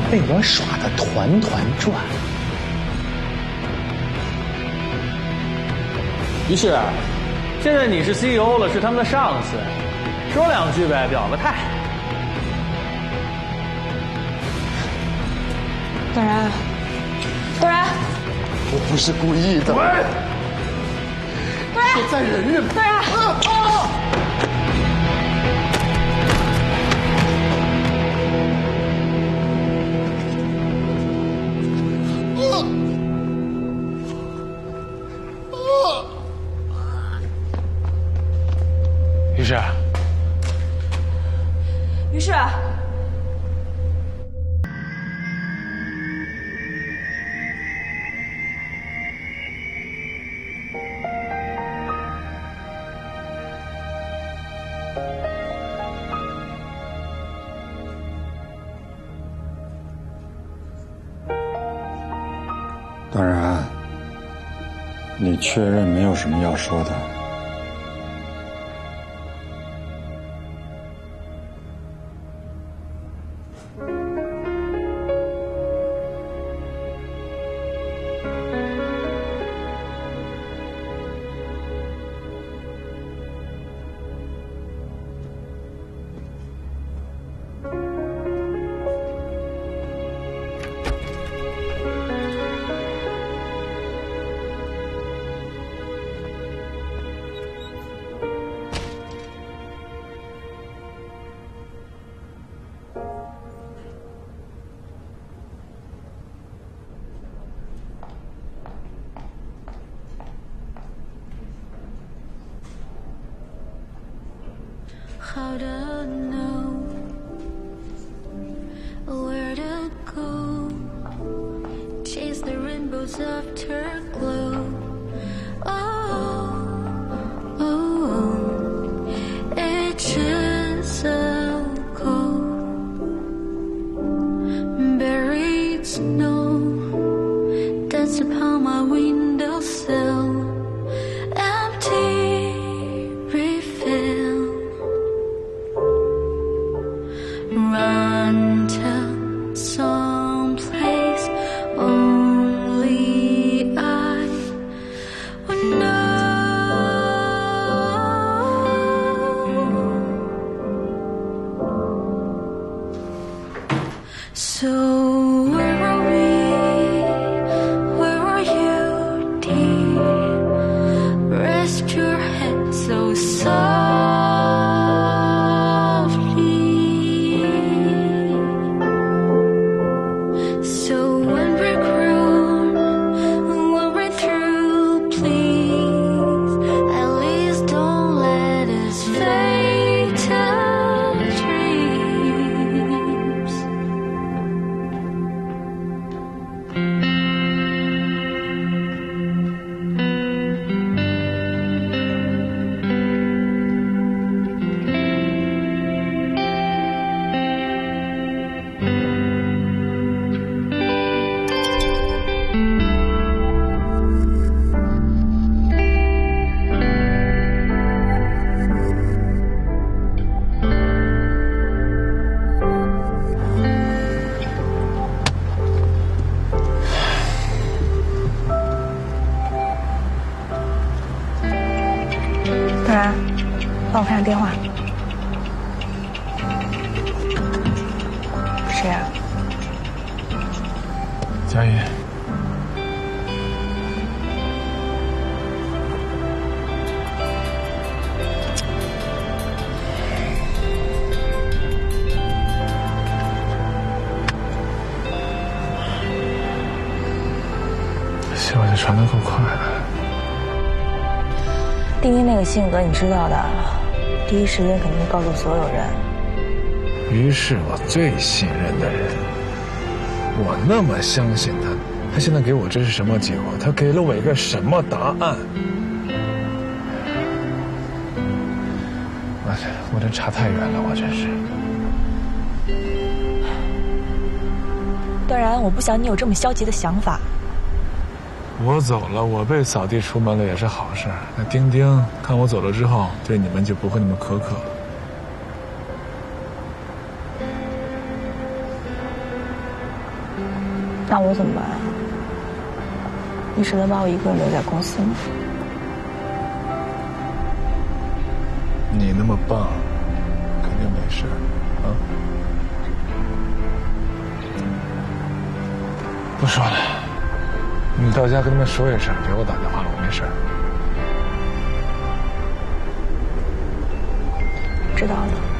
们被我耍得团团转。于是，现在你是 CEO 了，是他们的上司，说两句呗，表个态。段然，段然，我不是故意的。段然，我再忍忍。段然，啊！于于是，当然，你确认没有什么要说的。？How to know where to go? Chase the rainbows afterglow. Oh, oh, it's just so cold. Buried snow dance upon my windowsill. Run 然，帮我看下电话。谁啊？佳怡，消息传的够快的。丁丁那个性格你知道的，第一时间肯定会告诉所有人。于是我最信任的人，我那么相信他，他现在给我这是什么结果？他给了我一个什么答案？我这我这差太远了，我真是。段然，我不想你有这么消极的想法。我走了，我被扫地出门了也是好事。那丁丁看我走了之后，对你们就不会那么苛刻了。那我怎么办？你舍得把我一个人留在公司吗？你那么棒，肯定没事啊。不说了，你到家跟他们说一声，别给我打电话了，我没事。知道了。